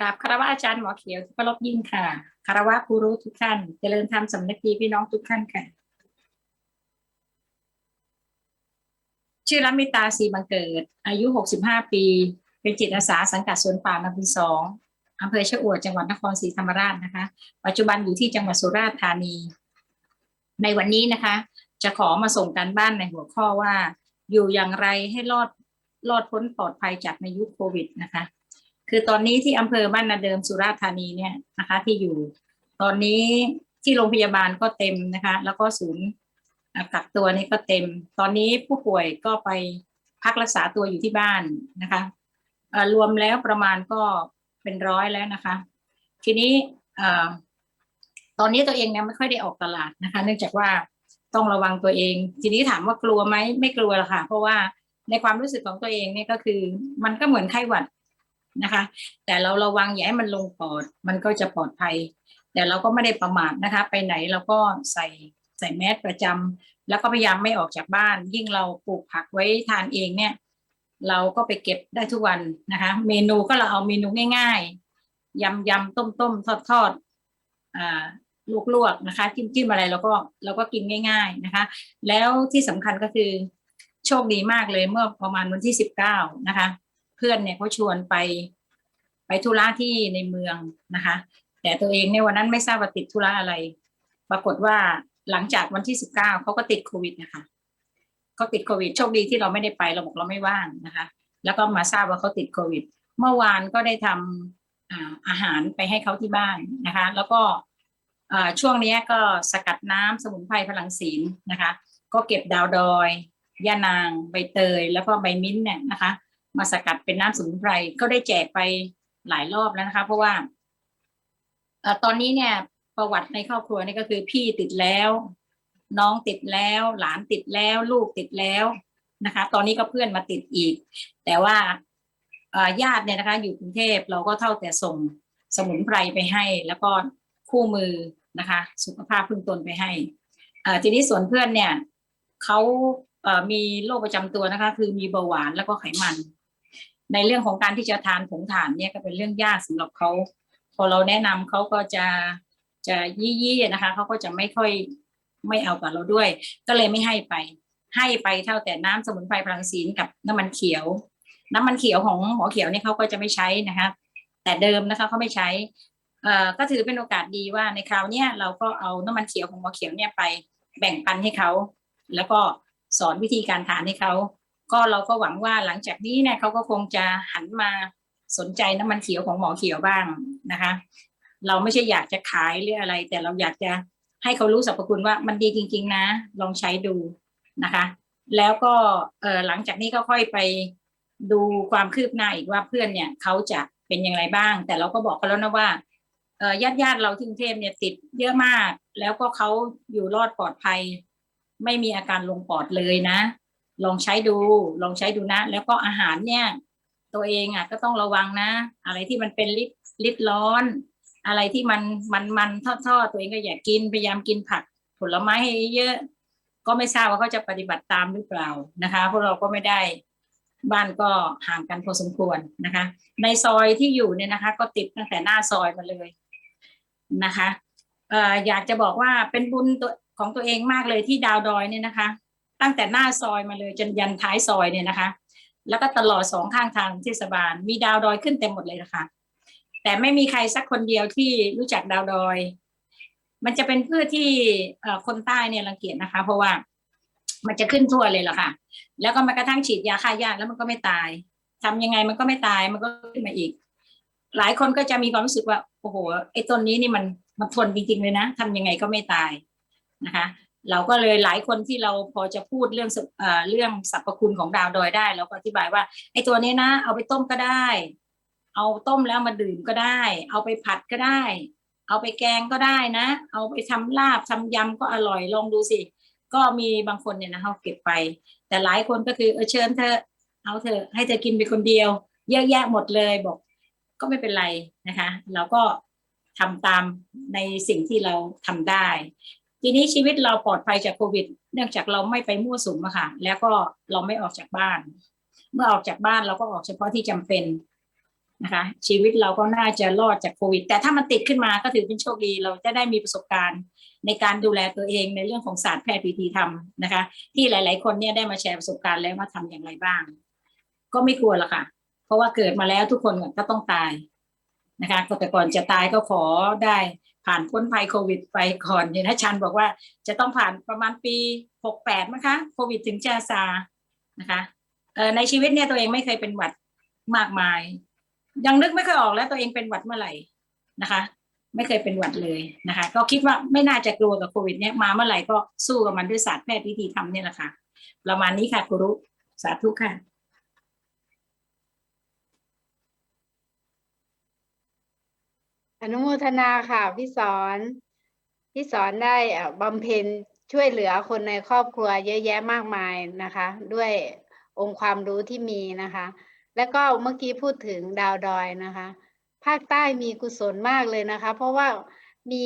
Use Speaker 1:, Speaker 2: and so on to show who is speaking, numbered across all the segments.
Speaker 1: กราบคารวะอาจารย์หมอเขียวที่เคารพยิ่งค่ะคารวะครูรู้ทุกท่าน เจริญธรรมสำนึกดีพี่น้องทุกท่านค่ะ ชื่อรัมิตาศีบังเกิด อายุ 65 ปี เป็นจิตอาสาสังกัดสวนป่านาพีสองอำเภอชะอวดจังหวัดนครศรีธรรมราชนะคะ ปัจจุบันอยู่ที่จังหวัดสุราษฎร์ธานี ในวันนี้นะคะ จะขอมาส่งการบ้านในหัวข้อว่า อยู่อย่างไรให้รอดรอดพ้นปลอดภัยจากในยุคโควิดนะคะ คือตอนนี้ที่อำเภอบ้านนาเดิมสุราษฎร์ธานีเนี่ยนะคะ ที่อยู่ ตอนนี้ที่โรงพยาบาลก็เต็มนะคะ แล้วก็ศูนย์กักตัวนี้ก็เต็ม ตอนนี้ผู้ป่วยก็ไปพักรักษาตัวอยู่ที่บ้านนะคะรวมแล้วประมาณก็เป็นร้อยแล้วนะคะ ทีนี้ตอนนี้ตัวเองเนี่ยไม่ค่อยได้ออกตลาดนะคะ เนื่องจากว่าต้องระวังตัวเอง ทีนี้ถามว่ากลัวไหมไม่กลัวหรอกค่ะ เพราะว่าในความรู้สึกของตัวเองเนี่ยก็คือ มันก็เหมือนไข้หวัด นะคะ แต่เราระวังอย่าให้มันลงปอดมันก็จะปลอดภัย แต่เราก็ไม่ได้ประมาทนะคะ ไปไหนเราก็ใส่ใส่แมสประจำแล้วก็พยายามไม่ออกจากบ้าน ยิ่งเราปลูกผักไว้ทานเองเนี่ย เราก็ไปเก็บได้ทุกวันนะคะ เมนูก็เราเอาเมนูง่ายๆยำยำต้มต้มทอดทอดอ่าลวกๆนะคะจิ้มจิ้มอะไรเราก็เราก็กินง่าย ๆนะคะ แล้วที่สำคัญก็คือโชคดีมากเลยเมื่อประมาณวันที่สิบเก้านะคะ เพื่อนเนี่ยเขาชวนไป ไปธุระที่ในเมืองนะคะ แต่ตัวเองในยวันนั้นไม่ทราบว่าติดธุระอะไร ปรากฏว่าหลังจากวันที่สิบเก้าเขาก็ติดโควิดนะคะเขาติดโควิดโชคดีที่เราไม่ได้ไปเราบอกเราไม่ว่างนะคะ แล้วก็มาทราบว่าเขาติดโควิด เมื่อวานก็ได้ทำอาอาหารไปให้เขาที่บ้านนะคะ แล้วก็ช่วงนี้ก็สกัดน้ำสมุนไพรพลังศีลนะคะ ก็เก็บดาวดอยย่านางใบเตยแล้วก็ใบมิ้นท์เนี่ยนะคะ มาสกัดเป็นน้ำสมุนไพรก็ได้แจกไปหลายรอบแล้วนะคะ เพราะว่าตอนนี้เนี่ยประวัติในครอบครัวนี่ก็คือพี่ติดแล้ว น้องติดแล้ว หลานติดแล้ว ลูกติดแล้วนะคะ ตอนนี้ก็เพื่อนมาติดอีก แต่ว่าญาติเนี่ยนะคะ อยู่กรุงเทพเราก็เท่าแต่ส่งสมุนไพรไปให้ แล้วก็คู่มือนะคะ สุขภาพพึ่งตนไปให้ทีนี้ส่วนเพื่อนเนี่ยเขามีโรคประจำตัวนะคะ คือมีเบาหวานแล้วก็ไขมัน ในเรื่องของการที่จะทานผงถ่านเนี่ยก็เป็นเรื่องยากสำหรับเขาพอเราแนะนำเขาก็จะจะยี่ยี่ๆนะคะเขาก็จะไม่ค่อยไม่เอากับเราด้วย ก็เลยไม่ให้ไป ให้ไปเท่าแต่น้ำสมุนไพรพลังศีลกับน้ำมันเขียว น้ำมันเขียวของหมอเขียวเนี่ยเขาก็จะไม่ใช้นะคะแต่เดิมนะคะเขาไม่ใช้เอ่อก็ถือเป็นโอกาสดีว่าในคราวเนี้ยเราก็เอาน้ำมันเขียวของหมอเขียวเนี่ยไปแบ่งปันให้เขาแล้วก็สอนวิธีการทานให้เขา ก็เราก็หวังว่าหลังจากนี้เนี่ยเขาก็คงจะหันมาสนใจน้ำมันเขียวของหมอเขียวบ้างนะคะ เราไม่ใช่อยากจะขายหรืออะไร แต่เราอยากจะให้เขารู้สรรพคุณว่ามันดีจริง ๆ นะ ลองใช้ดูนะคะ แล้วก็เออหลังจากนี้ก็ค่อยไปดูความคืบหน้าอีกว่าเพื่อนเนี่ยเขาจะเป็นอย่างไรบ้าง แต่เราก็บอกเขาแล้วนะว่าเออญาติญาติๆเราที่กรุงเทพเนี่ยติดเยอะมาก แล้วก็เขาอยู่รอดปลอดภัย ไม่มีอาการลงปอดเลยนะ ลองใช้ดูลองใช้ดูนะ แล้วก็อาหารเนี่ย ตัวเองอะก็ต้องระวังนะ อะไรที่มันเป็นลิตลิตร้อน อะไรที่มันมันมันทอดทอดตัวเองก็อย่ากินพยายามกินผักผลไม้ให้เยอะ ก็ไม่ทราบว่าเขาจะปฏิบัติตามหรือเปล่านะคะเพราะเราก็ไม่ได้บ้านก็ห่างกันพอสมควรนะคะ ในซอยที่อยู่เนี่ยนะคะ ก็ติดตั้งแต่หน้าซอยมาเลยนะคะอออยากจะบอกว่าเป็นบุญตัวของตัวเองมากเลยที่ดาวดอยเนี่ยนะคะ ตั้งแต่หน้าซอยมาเลยจนยันท้ายซอยเนี่ยนะคะ แล้วก็ตลอดสองข้างทางเทศบาล มีดาวดอยขึ้นเต็มหมดเลยนะคะ แต่ไม่มีใครสักคนเดียวที่รู้จักดาวดอย มันจะเป็นพืชที่คนใต้เนี่ยรังเกียจนะคะ เพราะว่ามันจะขึ้นทั่วเลยล่ะค่ะ แล้วก็ม้กระทั่งฉีดยาฆ่าหญ้าแล้วมันก็ไม่ตายทำยังไงมันก็ไม่ตายมันก็ขึ้นมาอีก หลายคนก็จะมีความรู้สึกว่าโอ้โหไอ้ต้นนี้นี่มันมันทนจริงๆเลยนะทำยังไงก็ไม่ตายนะคะ เราก็เลยหลายคนที่เราพอจะพูดเรื่องสเรื่องสรรพคุณของดาวดอยได้เราก็อธิบายว่าไอ้ตัวนี้นะ เอาไปต้มก็ได้ เอาต้มแล้วมาดื่มก็ได้ เอาไปผัดก็ได้ เอาไปแกงก็ได้นะ เอาไปทำลาบทำยำก็อร่อยลองดูสิ ก็มีบางคนเนี่ยนะเขาเก็บไป แต่หลายคนก็คือเออเชิญเธอเอาเธอให้เธอกินไปคนเดียว เยอะแยะหมดเลยบอก ก็ไม่เป็นไรนะคะ เราก็ทำตามในสิ่งที่เราทำได้ ทีนี้ชีวิตเราปลอดภัยจากโควิด เนื่องจากเราไม่ไปมั่วสุมอะค่ะ แล้วก็เราไม่ออกจากบ้าน เมื่อออกจากบ้านเราก็ออกเฉพาะที่จำเป็นนะคะ ชีวิตเราก็น่าจะรอดจากโควิด แต่ถ้ามันติดขึ้นมาก็ถือเป็นโชคดี เราจะได้มีประสบการณ์ในการดูแลตัวเองในเรื่องของศาสตร์แพทย์วิธีทำนะคะ ที่หลาย ๆ คนเนี่ยได้มาแชร์ประสบการณ์แล้วว่าทำอย่างไรบ้าง ก็ไม่กลัวหรอกค่ะ เพราะว่าเกิดมาแล้วทุกคนก็ต้องตายนะคะแต่ก่อนจะตายก็ขอได้ ผ่านพ้นภัยโควิดไปก่อนเนี่ยนะชันบอกว่าจะต้องผ่านประมาณปีหกแปดมั้งคะโควิดถึงจะซานะคะในชีวิตเนี่ยตัวเองไม่เคยเป็นหวัดมากมาย ยังนึกไม่เคยออกแล้วตัวเองเป็นหวัดเมื่อไหร่นะคะ ไม่เคยเป็นหวัดเลยนะคะ ก็คิดว่าไม่น่าจะกลัวกับโควิด เนี่ยมาเมื่อไหร่ก็สู้กับมันด้วยศาสตร์แพทย์วิธีทำเนี่ยแหละค่ะประมาณนี้ค่ะครูรุสาธุค่ะ
Speaker 2: นุโมทนาค่ะพี่สอนพี่สอนได้บำเพ็ญช่วยเหลือคนในครอบครัวเยอะแยะมากมายนะคะ ด้วยองค์ความรู้ที่มีนะคะ แล้วก็เมื่อกี้พูดถึงดาวดอยนะคะ ภาคใต้มีกุศลมากเลยนะคะ เพราะว่ามี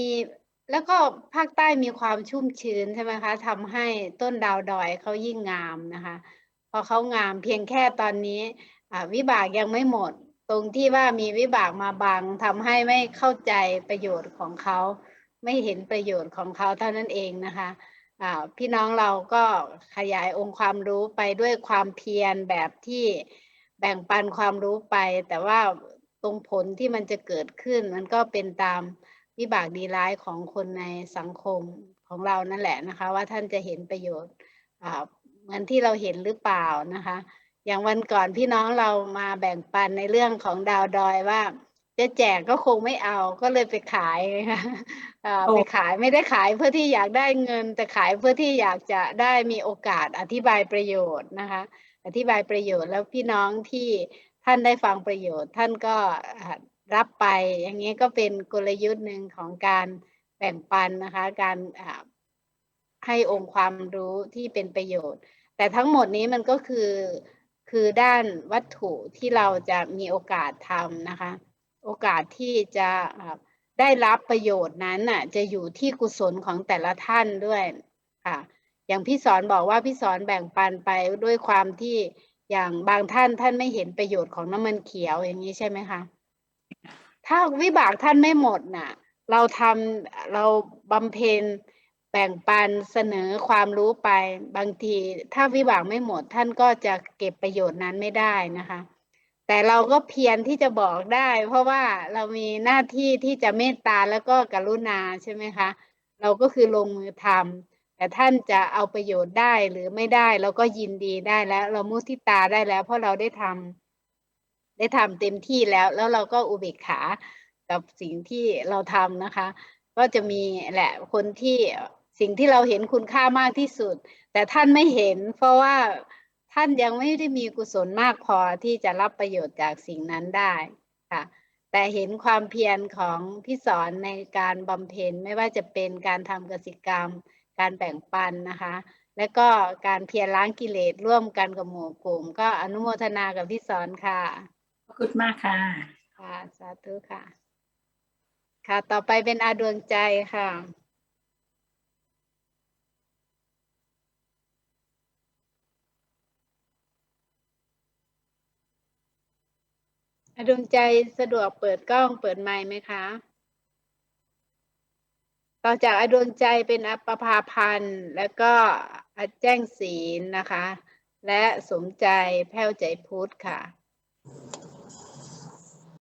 Speaker 2: แล้วก็ภาคใต้มีความชุ่มชื้นใช่ไหมคะทำให้ต้นดาวดอยเขายิ่งงามนะคะ พอเขางามเพียงแค่ตอนนี้วิบากยังไม่หมด ตรงที่ว่ามีวิบากมาบังทำให้ไม่เข้าใจประโยชน์ของเขาไม่เห็นประโยชน์ของเขาเท่านั้นเองนะคะพี่น้องเราก็ขยายองค์ความรู้ไปด้วยความเพียรแบบที่แบ่งปันความรู้ไป แต่ว่าตรงผลที่มันจะเกิดขึ้น มันก็เป็นตามวิบากดีร้ายของคนในสังคมของเรานั่นแหละนะคะ ว่าท่านจะเห็นประโยชน์เหมือนที่เราเห็นหรือเปล่านะคะ อย่างวันก่อนพี่น้องเรามาแบ่งปันในเรื่องของดาวดอยว่า จะแจกก็คงไม่เอาก็เลยไปขายนะคะอ่า
Speaker 1: โอ้
Speaker 2: ไปขายไม่ได้ขายเพื่อที่อยากได้เงิน แต่ขายเพื่อที่อยากจะได้มีโอกาสอธิบายประโยชน์นะคะ อธิบายประโยชน์แล้วพี่น้องที่ท่านได้ฟังประโยชน์ ท่านก็รับไป อย่างนี้ก็เป็นกลยุทธ์หนึ่งของการแบ่งปันนะคะ การให้องค์ความรู้ที่เป็นประโยชน์ แต่ทั้งหมดนี้มันก็คือ คือด้านวัตถุที่เราจะมีโอกาสทำนะคะ โอกาสที่จะได้รับประโยชน์นั้นน่ะจะอยู่ที่กุศลของแต่ละท่านด้วยค่ะ อย่างพี่สอนบอกว่าพี่สอนแบ่งปันไปด้วยความที่อย่างบางท่านท่านไม่เห็นประโยชน์ของน้ำมันเขียวอย่างนี้ใช่ไหมคะถ้าวิบากท่านไม่หมดน่ะ เราทำเราบำเพ็ญ แบ่งปันเสนอความรู้ไปบางที ถ้าวิบากไม่หมดท่านก็จะเก็บประโยชน์นั้นไม่ได้นะคะ แต่เราก็เพียรที่จะบอกได้ เพราะว่าเรามีหน้าที่ที่จะเมตตาแล้วก็กรุณาใช่ไหมคะ เราก็คือลงมือทำแต่ท่านจะเอาประโยชน์ได้หรือไม่ได้เราก็ยินดีได้แล้ว เรามุทิตาได้แล้ว เพราะเราได้ทำได้ทำเต็มที่แล้ว แล้วเราก็อุเบกขากับสิ่งที่เราทำนะคะ ก็จะมีแหละคนที่ สิ่งที่เราเห็นคุณค่ามากที่สุด แต่ท่านไม่เห็น เพราะว่าท่านยังไม่ได้มีกุศลมากพอที่จะรับประโยชน์จากสิ่งนั้นได้ค่ะแต่เห็นความเพียรของพี่สอนในการบำเพ็ญไม่ว่าจะเป็นการทำกสิกรรม การแบ่งปันนะคะ และก็การเพียรล้างกิเลสร่วมกันกับหมู่กลุ่ม ก็อนุโมทนากับพี่สอนค่ะ
Speaker 1: ขอบคุณมากค่ะ
Speaker 2: ค่ะสาธุค่ะ ค่ะต่อไปเป็นอาดวงใจค่ะ ดวงใจสะดวกเปิดกล้องเปิดไมค์ไหมคะ ต่อจากอดวงใจเป็นอปภาพันธ์ แล้วก็อแจ้งศีลนะคะ และสมใจแพ้วใจพุทธค่ะ